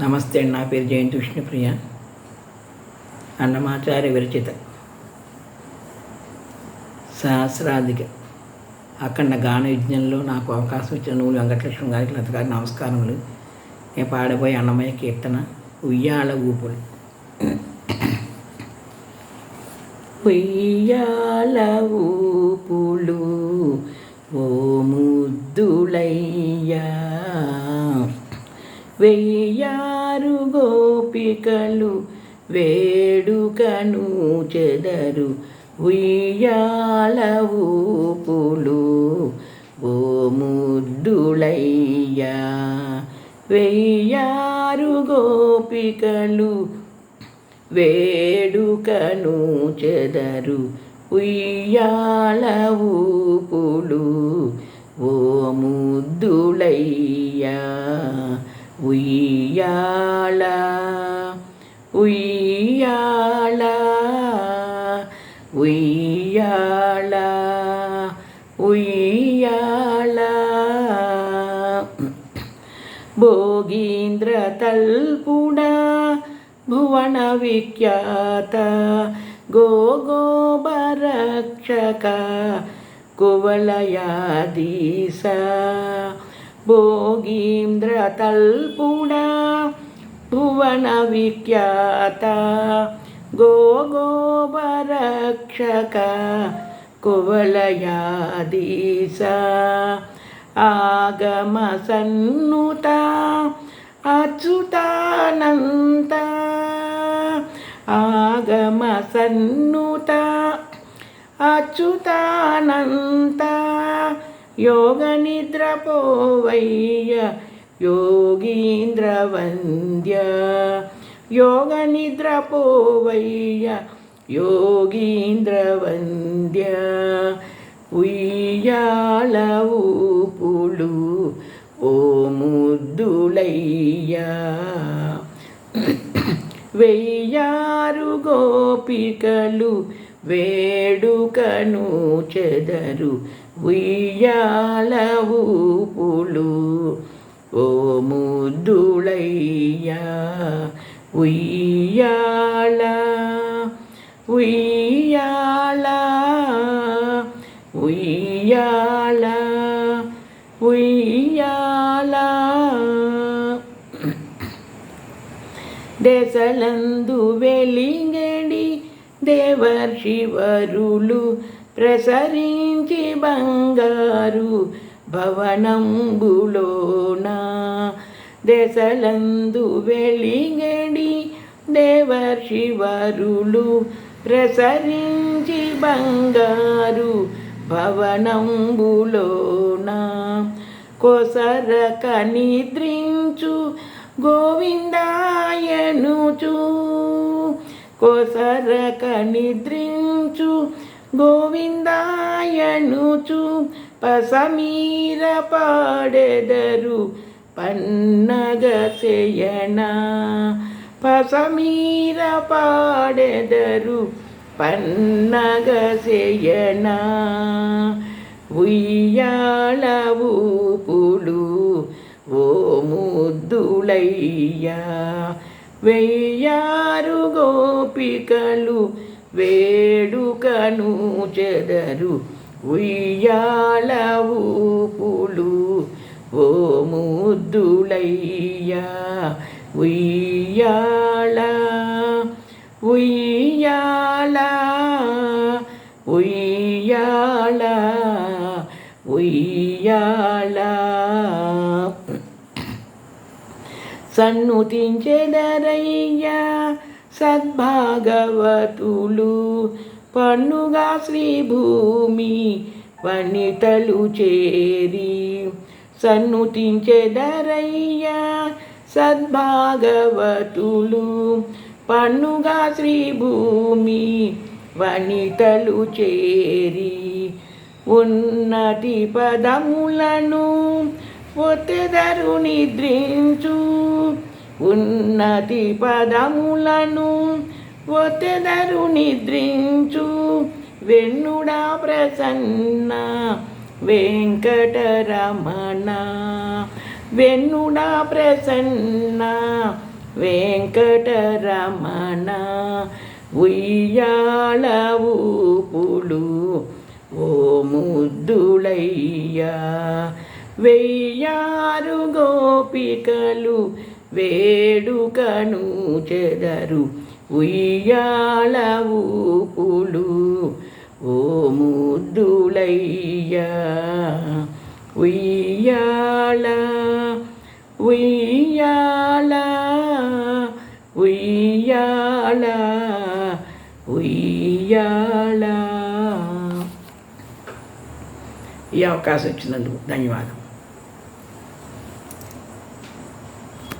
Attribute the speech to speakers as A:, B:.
A: నమస్తే అండి నా పేరు జయంతి విష్ణుప్రియ. అన్నమాచార్య విరచిత. సహస్రాధిక. అఖండ గాన యజ్ఞంలో నాకు అవకాశం ఇచ్చిన నువ్వు వెంకటలక్ష్మి గారికి లత గారి నమస్కారములు. నేను పాడబోయే అన్నమయ్య కీర్తన ఉయ్యాల ఊపులు. ఉయ్యాల ఊపులు ఓ ముద్దులయ్యా. వెయ్యారు గోపికలు వేడుకను చెదరు. ఉయ్యాల ఊపులు ఓ ముద్దులయ్యా వెయ్యారు గోపికలు వేడుకను చెదరు. ఉయ్యాల ఊపులు ఓ ముద్దులయ్యా ఉయ్యాల ఉయ్యాల ఉయ్యాల ఉయ్యాల. భోగీంద్ర తల్పుడా భువన విఖ్యాత గోగోబరక్షక కువలయాదీస భోగీంద్ర తల్పుడా భువన విఖ్యాత గోగోబరక్షక కువలయాదీస ఆగమ సన్నుత యోగ నిద్రపోవయ్య యోగీంద్ర వంద్య యోగ నిద్రపోవయ్య యోగీంద్ర వంద్య ఉయ్యాల ఊపులు ఓ ముద్దులయ్యా వెయ్యారు గోపికలు వేడుకను చెదరు ఉయ్యాల ఊపులు ఓ ముద్దులయ్యా ఉయ్యాల ఉయ్యాల ఉయ్యాల ఉయ్యాల. దేశలందు వెలింగడి దేవర్షివరులు ప్రసరించి బంగారు భవనంబులోన దశలందు వెలింగడి దేవర్షివరులు ప్రసరించి బంగారు భవనంబులోన కొసరక నిద్రించు గోవిందాయనుచు కొసరక నిద్రించు గోవిందాయనుచు పసమీర పాడెదరు పన్నగ శయన. పసమీర పాడెదరు పన్నగ శయన. ఉయ్యాల ఊపులు ఓ ముద్దులయ్యా. వెయ్యారు గోపికలు వేడుకను చెదరు ఉయ్యాల ఊపులు. ఓ ముద్దులయ్యా ఉయ్యాల ఉయ్యాల ఉయ్యాల ఉయ్యాల. సన్నుతించెదరయ్యా సద్భాగవతులు పన్నుగా శ్రీభూమి వనితలు చేరి సన్నుతించెదరయ్యా సద్భాగవతులు పన్నుగా శ్రీభూమి వనితలు చేరి ఉన్నతి పదములను పొత్తెదరు నిద్రించు. ఉన్నతి పదములను ఒతెదరు నిద్రించు. వెన్నుడా ప్రసన్న వెంకటరమణ. వెన్నుడా ప్రసన్న వెంకటరమణ. ఉయ్యాల ఊపులు ఓ ముద్దులయ్యా. వెయ్యారు గోపికలు వేడుకను చెదరు ఉయ్యాల ఊపులు ఓ ముద్దులయ్యా. ఉయ్యాల ఉయ్యాల ఉయ్యాల ఉయ్యాల. ఈ అవకాశం ఇచ్చినందుకు ధన్యవాదం.